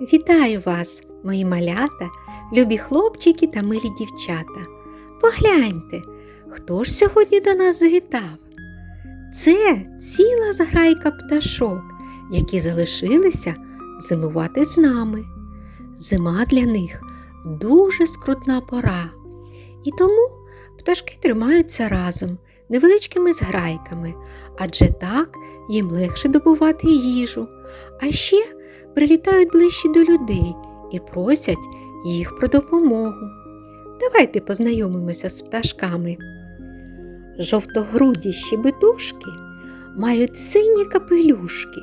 Вітаю вас, мої малята, любі хлопчики та милі дівчата. Погляньте, хто ж сьогодні до нас завітав? Це ціла зграйка пташок, які залишилися зимувати з нами. Зима для них дуже скрутна пора. І тому пташки тримаються разом невеличкими зграйками, адже так їм легше добувати їжу. А ще прилітають ближче до людей і просять їх про допомогу. Давайте познайомимося з пташками. Жовтогруді щебетушки мають сині капелюшки,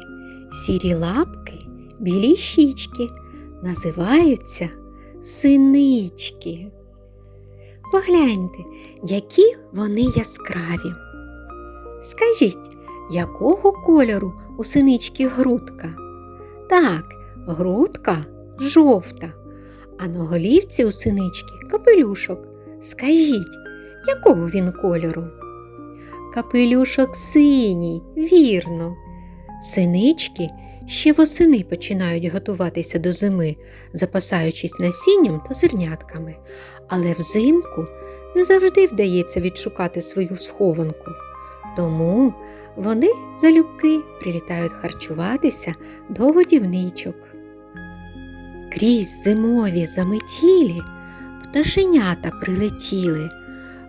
сірі лапки, білі щічки, називаються синички. Погляньте, які вони яскраві. Скажіть, якого кольору у синички грудка? Так, грудка жовта, а на голівці у синички капелюшок. Скажіть, якого він кольору? Капелюшок синій, вірно. Синички ще восени починають готуватися до зими, запасаючись насінням та зернятками, але взимку не завжди вдається відшукати свою схованку. Тому вони залюбки прилітають харчуватися до годівничок. Крізь зимові заметілі пташенята прилетіли,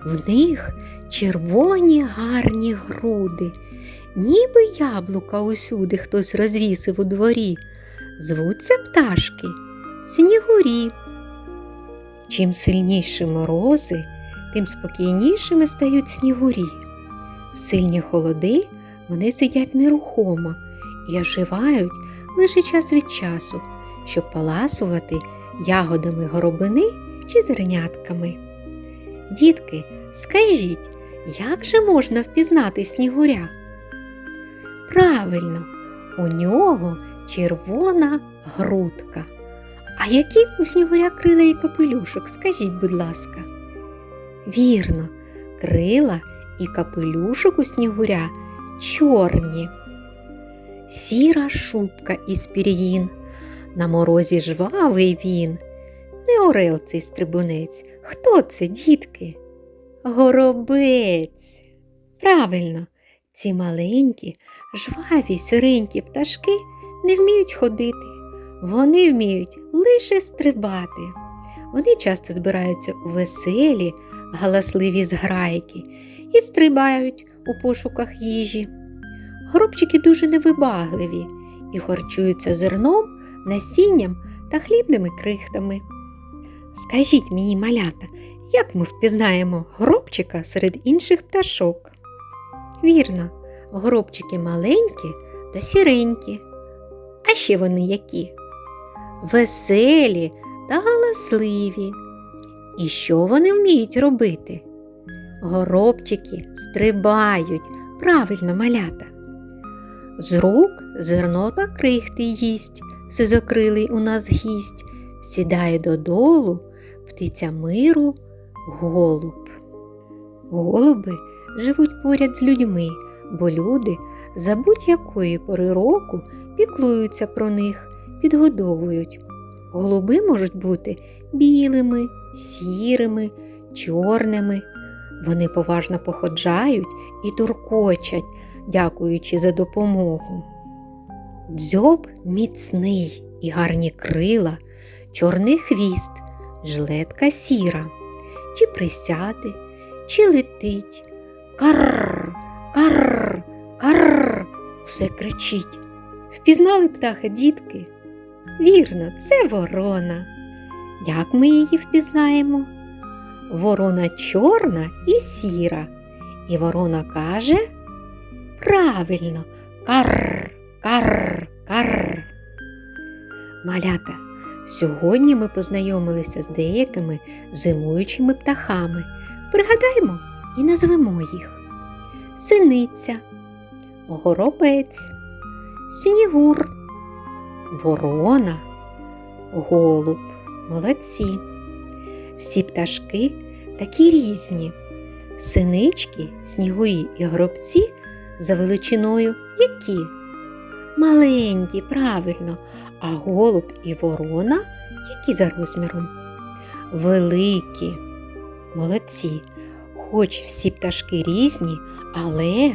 в них червоні гарні груди, ніби яблука усюди хтось розвісив у дворі. Звуться пташки снігурі. Чим сильніші морози, тим спокійнішими стають снігурі. В сильні холоди вони сидять нерухомо і оживають лише час від часу, щоб поласувати ягодами горобини чи зернятками. Дітки, скажіть, як же можна впізнати снігуря? Правильно, у нього червона грудка. А які у снігуря крила і капелюшок, скажіть, будь ласка. Вірно, крила і капелюшок у снігуря чорні. Сіра шубка із пір'їн, на морозі жвавий він. Не орел цей стрибунець. Хто це, дітки? Горобець. Правильно, ці маленькі, жваві сиренькі пташки не вміють ходити. Вони вміють лише стрибати. Вони часто збираються у веселі, галасливі зграйки і стрибають у пошуках їжі. Горобчики дуже невибагливі і харчуються зерном, насінням та хлібними крихтами. Скажіть мені, малята, як ми впізнаємо горобчика серед інших пташок? Вірно, горобчики маленькі та сіренькі. А ще вони які? Веселі та галасливі. І що вони вміють робити? Горобчики стрибають, правильно малята. З рук зерно та крихти їсть, сизокрилий у нас гість, сідає додолу, птиця миру, голуб. Голуби живуть поряд з людьми, бо люди за будь-якої пори року піклуються про них, підгодовують. Голуби можуть бути білими, сірими, чорними. Вони поважно походжають і туркочать, дякуючи за допомогу. Дзьоб міцний і гарні крила, чорний хвіст, жилетка сіра, чи присяде, чи летить. Карр, усе кричить. Впізнали птаха, дітки? Вірно, це ворона. Як ми її впізнаємо? Ворона чорна і сіра. І ворона каже правильно карр, карр, карр. Малята, сьогодні ми познайомилися з деякими зимуючими птахами. Пригадаймо і назвемо їх синиця, горобець, снігур, ворона, голуб. Молодці. Всі пташки такі різні. Синички, снігурі і гробці за величиною які? Маленькі, правильно, а голуб і ворона які за розміром? Великі. Молодці. Хоч всі пташки різні, але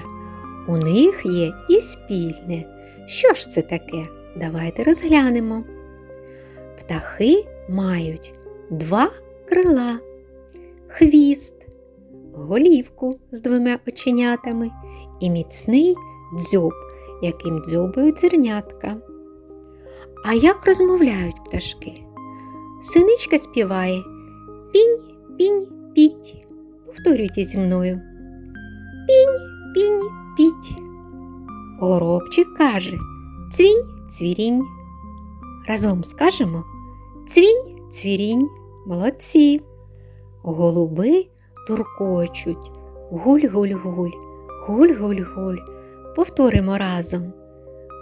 у них є і спільне. Що ж це таке? Давайте розглянемо. Птахи мають два крила, хвіст, голівку з двома оченятами і міцний дзьоб, яким дзьобають зернятка. А як розмовляють пташки? Синичка співає Пінь, пінь, піть. Повторюйте зі мною. Пінь, пінь, піть. Горобчик каже Цвінь, цвірінь. Разом скажемо Цвінь, цвірінь. Молодці. Голуби туркочуть. Гуль-гуль-гуль, гуль-гуль-гуль. Повторимо разом.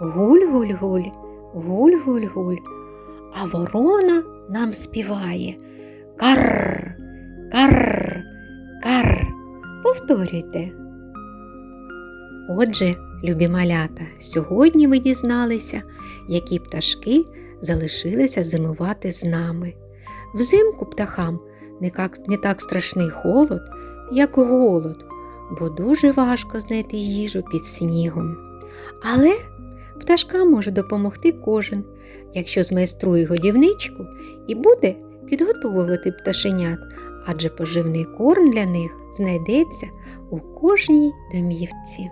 Гуль-гуль-гуль, гуль-гуль-гуль. А ворона нам співає. Карр, карр, карр. Повторюйте. Отже, любі малята, сьогодні ви дізналися, які пташки залишилися зимувати з нами. Взимку птахам не так страшний холод, як голод, бо дуже важко знайти їжу під снігом. Але пташкам може допомогти кожен, якщо змайструє годівничку і буде підготовувати пташенят, адже поживний корм для них знайдеться у кожній домівці.